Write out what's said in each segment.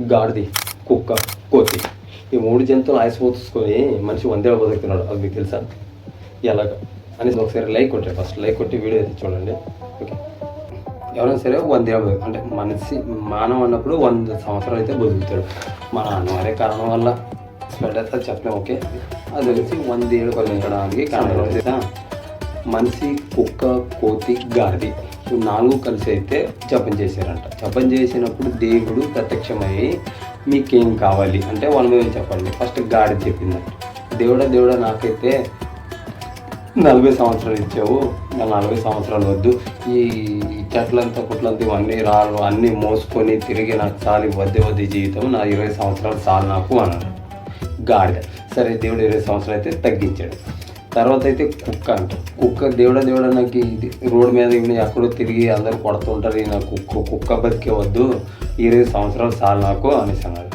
గాడిది కుక్క కోతి. ఈ మూడు జంతువులు ఆయుస్ పోసుకొని మనిషి వందేళ్ళు బతుకుతున్నాడు. అది మీకు తెలుసా? ఎలాగ? అని ఒకసారి లైక్ కొట్టారు ఫస్ట్ లైక్ కొట్టి వీడియో అయితే చూడండి. ఓకే. ఎవరైనా సరే వందేళ్ళు బతుకు అంటే మనిషి మానవ అన్నప్పుడు వంద సంవత్సరాలు అయితే బతుకుతాడు. మన అనివార్య కారణం వల్ల. స్ప్రెడ్ అయితే చెప్పలేం ఓకే. అది తెలిసి వందేళ్ళు బతకడానికి కారణం. మనిషి కుక్క కోతి గాడిది. నాలుగు కలిసి అయితే జపం చేశారంట. జపం చేసినప్పుడు దేవుడు ప్రత్యక్షమై మీకేం కావాలి? అంటే వాళ్ళ మీద చెప్పండి ఫస్ట్ గాడి చెప్పిందంట. దేవుడా దేవుడా నాకైతే నలభై సంవత్సరాలు ఇచ్చావు. నా నలభై సంవత్సరాలు వద్దు. ఈ చెట్లంతా కుట్లంతా ఇవన్నీ రాళ్ళు అన్నీ మోసుకొని తిరిగి నాకు చాలు వద్దే వద్ది జీవితం. నా ఇరవై సంవత్సరాలు చాలు నాకు అన్నాడు. గాడిద సరే దేవుడు ఇరవై సంవత్సరాలు అయితే తగ్గించాడు. తర్వాత అయితే కుక్క అంట. కుక్క దేవుడ దేవుడ నాకు ఇది రోడ్డు మీద ఇవి ఎక్కడో తిరిగి అందరూ కొడుతుంటారు నాకు కుక్క కుక్క బతికే వద్దు ఇరవై సంవత్సరాలు చాలు నాకు అనేసి అన్నాడు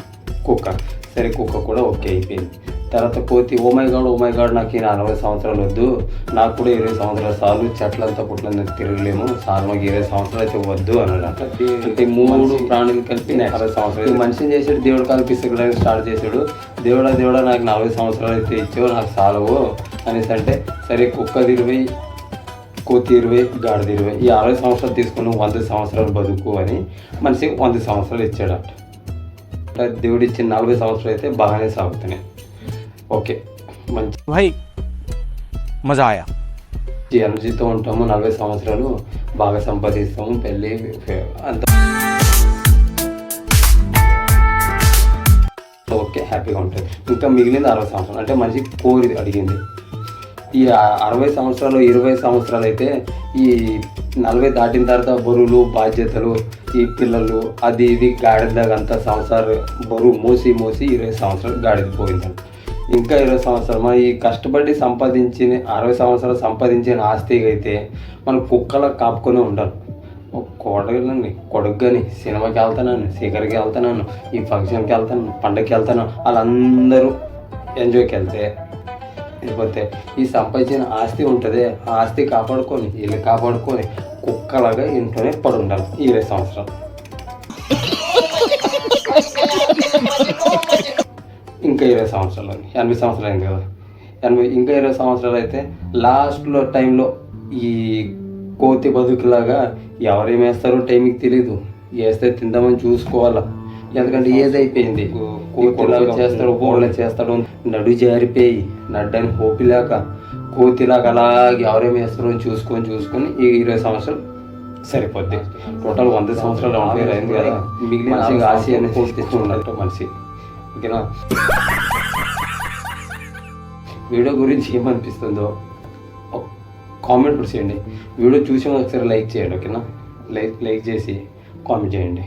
కుక్క. సరే కుక్క కూడా ఓకే అయిపోయింది. తర్వాత కోతి oh my god oh my god నాకు ఈ నలభై సంవత్సరాలు వద్దు. నాకు కూడా ఇరవై సంవత్సరాలు చాలు. చెట్లంతా పుట్లంతా తిరగలేము. చాలు మాకు ఇరవై సంవత్సరాలు అయితే వద్దు అన్నాడు అంటే. మూడు ప్రాణులు కలిపి అరవై సంవత్సరాలు. మనిషిని చేసాడు దేవుడు కల్పిస్తడానికి స్టార్ట్ చేశాడు దేవుడా దేవుడా నాకు నలభై సంవత్సరాలు అయితే ఇచ్చావు నాకు చాలవు అనేసి అంటే సరే కుక్కది ఇరవై కోతి ఇరవై గాడిద ఇరవై ఈ అరవై సంవత్సరాలు తీసుకుని వంద సంవత్సరాలు బతుకు అని మనిషికి వంద సంవత్సరాలు ఇచ్చాడట. అంటే దేవుడు ఇచ్చిన నలభై సంవత్సరాలు అయితే బాగానే సాగుతున్నాయి. ఓకే. మంచి భాయ్ మజా ఆయా ఎనర్జీతో ఉంటాము నలభై సంవత్సరాలు బాగా సంపాదిస్తాము పెళ్ళి అంత ఓకే హ్యాపీగా ఉంటుంది ఇంకా మిగిలింది అరవై సంవత్సరాలు. అంటే మంచి కోరి అడిగింది. ఈ అరవై సంవత్సరాలు ఇరవై సంవత్సరాలు అయితే ఈ నలభై దాటిన తర్వాత బరువులు బాధ్యతలు ఈ పిల్లలు అది ఇది గాడిదాకంతా సంవత్సరాలు బరువు మోసి మోసి ఇరవై సంవత్సరాలు గాడిద పోయిందంట. ఇంకా ఇరవై సంవత్సరాలు. మనం ఈ కష్టపడి సంపాదించిన అరవై సంవత్సరాలు సంపాదించిన ఆస్తి అయితే మనం కుక్కలా కాపుకొని ఉండాలి. కొడగలండి కొడుకు కానీ సినిమాకి వెళ్తున్నాను సిగర్కి వెళ్తున్నాను ఈ ఫంక్షన్కి వెళ్తాను పండగకి వెళ్తాను వాళ్ళందరూ ఎంజాయ్కి వెళ్తే లేకపోతే ఈ సంపాదించిన ఆస్తి ఉంటుంది. ఆ ఆస్తి కాపాడుకొని ఇల్లు కాపాడుకొని కుక్కలాగా ఇంట్లోనే పడి ఉండాలి ఇరవై సంవత్సరాలు. ఇంకా ఇరవై సంవత్సరాలు ఎనభై సంవత్సరాలు అయింది కదా. ఎనభై ఇంకా ఇరవై సంవత్సరాలు అయితే లాస్ట్లో టైంలో ఈ కోతి బతుకులాగా ఎవరేం వేస్తారో టైంకి తెలీదు. వేస్తే తిందామని చూసుకోవాలా. ఎందుకంటే ఏది అయిపోయింది. కోతిలాగా చేస్తాడు బోళ్ళ చేస్తాడు. నడు జారిపోయి నడ్డని హోపిలాక కోతిలాగా అలాగే ఎవరేం వేస్తారో అని చూసుకొని చూసుకొని ఈ ఇరవై సంవత్సరాలు సరిపోద్ది. టోటల్ వంద సంవత్సరాలు అయింది కదా. మిగిలిన మనిషి ఆశ అని తెస్తూ ఉన్నట్టు మనిషి. ఓకేనా? వీడియో గురించి ఏమనిపిస్తుందో కామెంట్ కూడా చేయండి. వీడియో చూసి ఒకసారి లైక్ చేయండి ఓకేనా? లైక్ లైక్ చేసి కామెంట్ చేయండి.